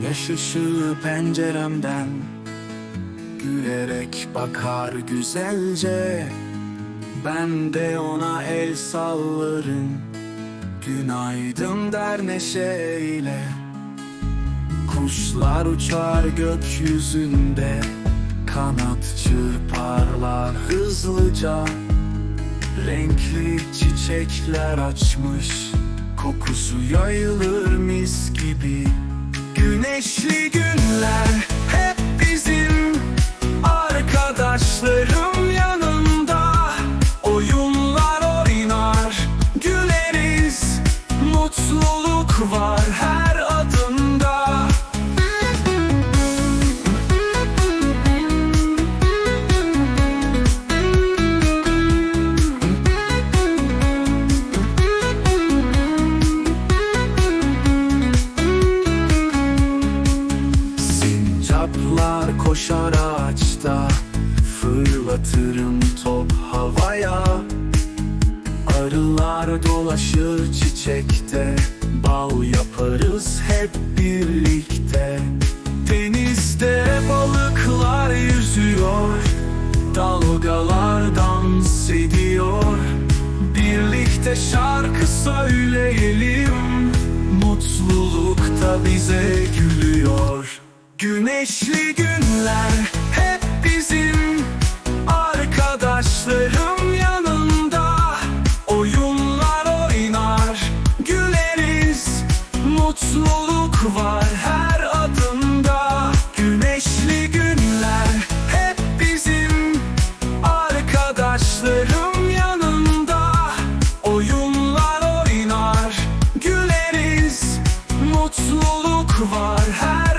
Güneş ışığı penceremden Gülerek bakar güzelce. Ben de ona el sallarım. Günaydın der neşeyle. Kuşlar uçar gökyüzünde. Kanat çırparlar hızlıca. Renkli çiçekler açmış. Kokusu yayılır mis gibi Güneşli Koşar ağaçta Fırlatırım top havaya. Arılar dolaşır çiçekte Bal yaparız hep birlikte. Denizde balıklar yüzüyor Dalgalar dans ediyor. Birlikte şarkı söyleyelim Mutluluk da bize gülüyor Güneşli günler hep bizim Arkadaşlarım yanında. Oyunlar oynar Güleriz Mutluluk var her adımda. Güneşli günler hep bizim Arkadaşlarım yanında. Oyunlar oynar Güleriz Mutluluk var her